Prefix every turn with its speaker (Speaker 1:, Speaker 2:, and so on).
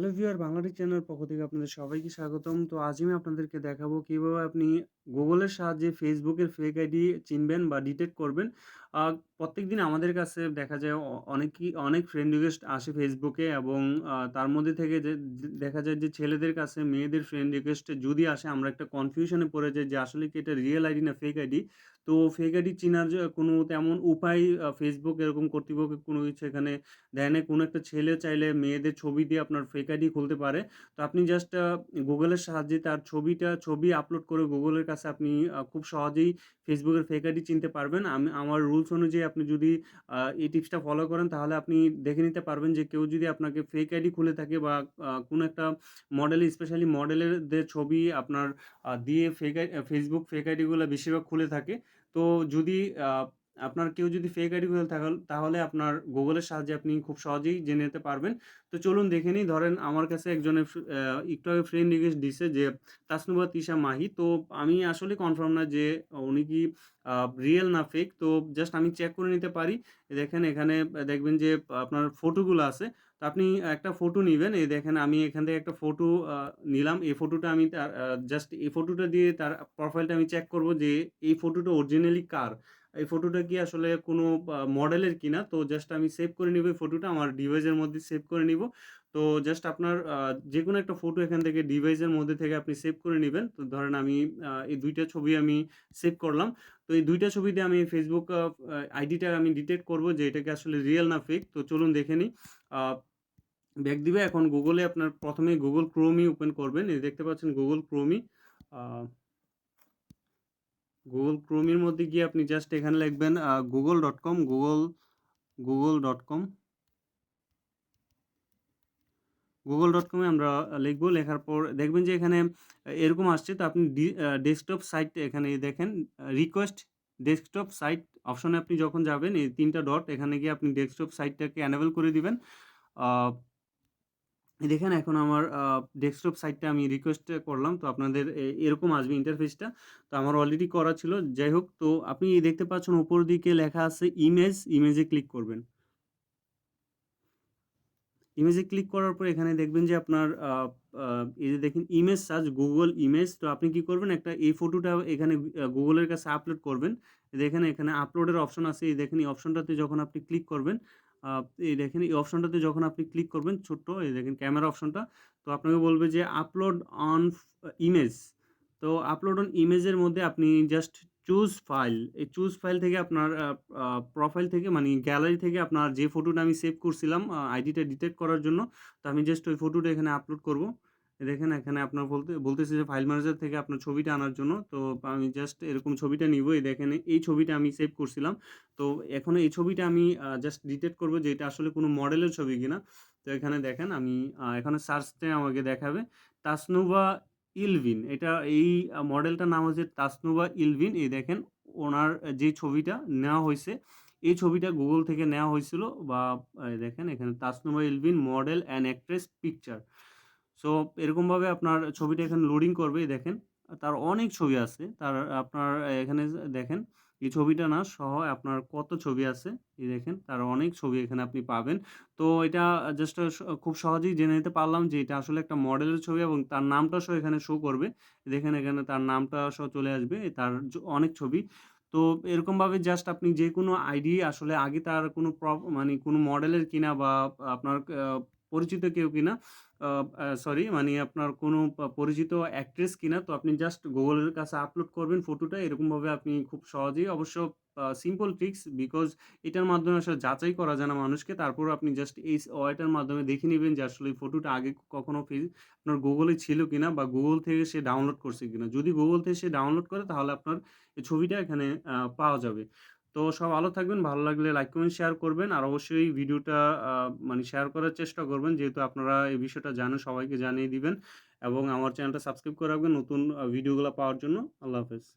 Speaker 1: Hello viewer Bangladesh channel পক্ষ থেকে আপনাদের সবাইকে স্বাগতম। তো আজ আমি আপনাদেরকে দেখাবো কীভাবে আপনি গুগলের সাহায্যে ফেসবুকের ফেক আইডি চিনবেন বা ডিটেক্ট করবেন। আ প্রত্যেকদিন আমাদের কাছে দেখা যায় অনেকই, অনেক ফ্রেন্ড রিকোয়েস্ট আসে ফেসবুকে এবং তার মধ্যে থেকে যে দেখা যায় যে, ছেলেদের কাছে মেয়েদের ফ্রেন্ড রিকোয়েস্ট যদি আসে আমরা একটা কনফিউশনে পড়ে যাই যে, আসলে কি এটা রিয়েল আইডি না ফেক আইডি। তো ফেক আইডি চিনার কোনো তেমন উপায় ফেসবুক এরকম কর্তৃপক্ষ কোনো কিছু এখানে দেয় না কোনো একটা ছেলে চাইলে মেয়েদের ছবি দিয়ে আপনার ফেক আইডি খুলতে পারে। তো আপনি জাস্ট গুগলের সাহায্যে তার ছবিটা, ছবি আপলোড করে গুগলের কাছে আপনি খুব সহজেই ফেসবুকের ফেক আইডি চিনতে পারবেন। আমি, আমার রুলস অনুযায়ী আপনি যদি এই টিপসটা ফলো করেন, তাহলে আপনি দেখে নিতে পারবেন যে কেউ যদি আপনাকে ফেক আইডি খুলে থাকে বা কোনো একটা মডেল স্পেশালি মডেলের ছবি আপনার দিয়ে ফেক ফেসবুক ফেক আইডিগুলো বেশিরভাগ খুলে থাকে। তো যদি আপনার কেউ যদি ফেক আইডি খুলে থাকাল তাহলে আপনার গুগলের সাহায্যে আপনি খুব সহজেই জেনে নিতে পারবেন। তো চলুন দেখে নিই। ধরেন আমার কাছে একজনের একটু আগে ফ্রেন্ড রিকোয়েস্ট দিছে যে, তাসনুভা, তিশা, মাহি। তো আমি আসলে কনফার্ম না যে, উনি কি রিয়েল না ফেক। তো জাস্ট আমি চেক করে নিতে পারি। দেখেন এখানে দেখবেন যে, আপনার ফটোগুলো আছে। তো আপনি একটা ফটো নিবেন। এই দেখেন আমি এখান থেকে একটা ফটো নিলাম। এই ফটোটা আমি জাস্ট এই ফটোটা দিয়ে তার প্রোফাইলটা আমি চেক করব যে, এই ফটোটা অরিজিনালি কার। এই ফটোটা কি আসলে কোনো মডেলের কিনা। তো জাস্ট আমি সেভ করে নিব এই ফটোটা আমার ডিভাইসের মধ্যে সেভ করে নিব। তো জাস্ট আপনার যে কোনো একটা ফটো এখান থেকে ডিভাইসের মধ্যে থেকে আপনি সেভ করে নেবেন তো ধরেন আমি এই দুইটা ছবি আমি সেভ করলাম। তো এই ২ টা ছবি দিয়ে আমি ফেসবুক আইডিটা আমি ডিটেক্ট করব যে এটাকে আসলে রিয়েল না ফেক। তো চলুন দেখে নিই। ব্যাক দিবে এখন গুগলে আপনার ১ম এ Google Chrome-ই ওপেন করবেন। এই দেখতে পাচ্ছেন গুগল Chrome-ই আ ক্রোমের মধ্যে গিয়ে আপনি জাস্ট এখানে লিখবেন আ google.com google google.com google.com এ আমরা লিখব, লেখার পর দেখবেন যে এখানে এরকম আসছে। তো আপনি ডেস্কটপ সাইট এখানে দেখেন রিকোয়েস্ট ডেস্কটপ সাইট অপশনে আপনি যখন যাবেন, এই ৩ টা ডট এখানে গিয়ে আপনি ডেস্কটপ সাইটটাকে এনেবল করে দিবেন। দেখেন এখন আমার ডেস্কটপ সাইটটা আমি রিকোয়েস্ট করলাম। তো আপনাদের এরকম আসবে ইন্টারফেসটা। তো আমার অলরেডি করা ছিল। যাই হোক তো আপনি দেখতে পাচ্ছেন উপর দিকে লেখা আছে ইমেজ, ইমেজে ক্লিক করবেন। ইমেজে ক্লিক করার পর এখানে দেখবেন যে আপনার এই যে দেখেন ইমেজ সার্চ গুগল ইমেজ। তো আপনি কি করবেন একটা এই ফটোটা এখানে গুগলের কাছে আপলোড করবেন। দেখেন এখানে আপলোডের অপশন আছে। এই দেখেন এই অপশনটাতে যখন আপনি ক্লিক করবেন, এই দেখেন এই অপশনটাতে যখন আপনি ক্লিক করবেন ছোট্ট এই দেখেন ক্যামেরা অপশনটা। তো আপনাকে বলবে যে আপলোড অন ইমেজ। তো আপলোড অন ইমেজের মধ্যে আপনি জাস্ট চুজ ফাইল। এই চুজ ফাইল থেকে আপনার প্রোফাইল থেকে মানে গ্যালারি থেকে আপনার যে ফটোটা আমি সেভ করছিলাম আইডিটা ডিটেক্ট করার জন্য। তো আমি জাস্ট ওই ফটোটা এখানে আপলোড করব। দেখেন এখানে আপনার বলতে, বলতেছে যে ফাইল ম্যানেজার থেকে আপনার ছবিটা আনার জন্য। তো আমি জাস্ট এরকম ছবিটা নিব। এই দেখেন, এই ছবিটা আমি সেভ করছিলাম। তো এখন এই ছবিটা আমি জাস্ট ডিটেক্ট করব যে এটা আসলে কোনো মডেলের ছবি কিনা। তো এখানে দেখেন আমি এখানে সার্চতে আমাকে দেখাবে, তাসনুভা ইলভিন। এটা এই মডেলটার নাম হচ্ছে তাসনুভা ইলভিন। এই দেখেন, ওনার যে ছবিটা নেওয়া হয়েছে, এই ছবিটা গুগল থেকে নেওয়া হয়েছিল বা দেখেন এখানে Tasnuva Elvin model and actress picture. So এরকমভাবে আপনার ছবিটা এখানে লোডিং করবে। দেখেন তার অনেক ছবি আছে। তার আপনার এখানে দেখেন, এই ছবিটা না সহ আপনার কত ছবি আছে। এই দেখেন, তার অনেক ছবি এখানে আপনি পাবেন। তো এটা জাস্ট খুব সহজেই জেনে নিতে পারলাম যে এটা আসলে একটা মডেলের ছবি এবং তার নামটা সহ এখানে শো করবে। দেখেন এখানে তার নামটা সহ চলে আসবে। তার অনেক ছবি। তো এরকমভাবে জাস্ট আপনি যে কোনো আইডি আসলে আগে তার কোনো মানে কোনো মডেলের কিনা বা আপনার পরিচিত কেউ কিনা সরি মানে আপনার কোনো পরিচিত অ্যাক্ট্রেস কিনা, তো আপনি জাস্ট গুগলের কাছে আপলোড করবেন ফটোটা। এরকমভাবে আপনি খুব সহজেই অবশ্য সিম্পল ট্রিকস বিকজ এটার মাধ্যমে আসলে যাচাই করা যায় না মানুষকে। তারপর আপনি জাস্ট এই ওয়াইটার মাধ্যমে দেখে নেবেন যে আসলে ফটোটা আগে কখনো আপনার গুগলে ছিল কিনা বা গুগল থেকে সে ডাউনলোড করছে কিনা। যদি গুগল থেকে সে ডাউনলোড করে, তাহলে আপনার ছবিটা এখানে পাওয়া যাবে। তো সব ভালো থাকবেন। ভালো লাগলে লাইক, কমেন্ট, শেয়ার করবেন। আর অবশ্যই ভিডিওটা মানে শেয়ার করার চেষ্টা করবেন। যেহেতু আপনারা এই বিষয়টা জানেন সবাইকে জানিয়ে দিবেন এবং আমার চ্যানেলটা সাবস্ক্রাইব করে রাখবেন নতুন ভিডিওগুলো পাওয়ার জন্য। আল্লাহ হাফেজ।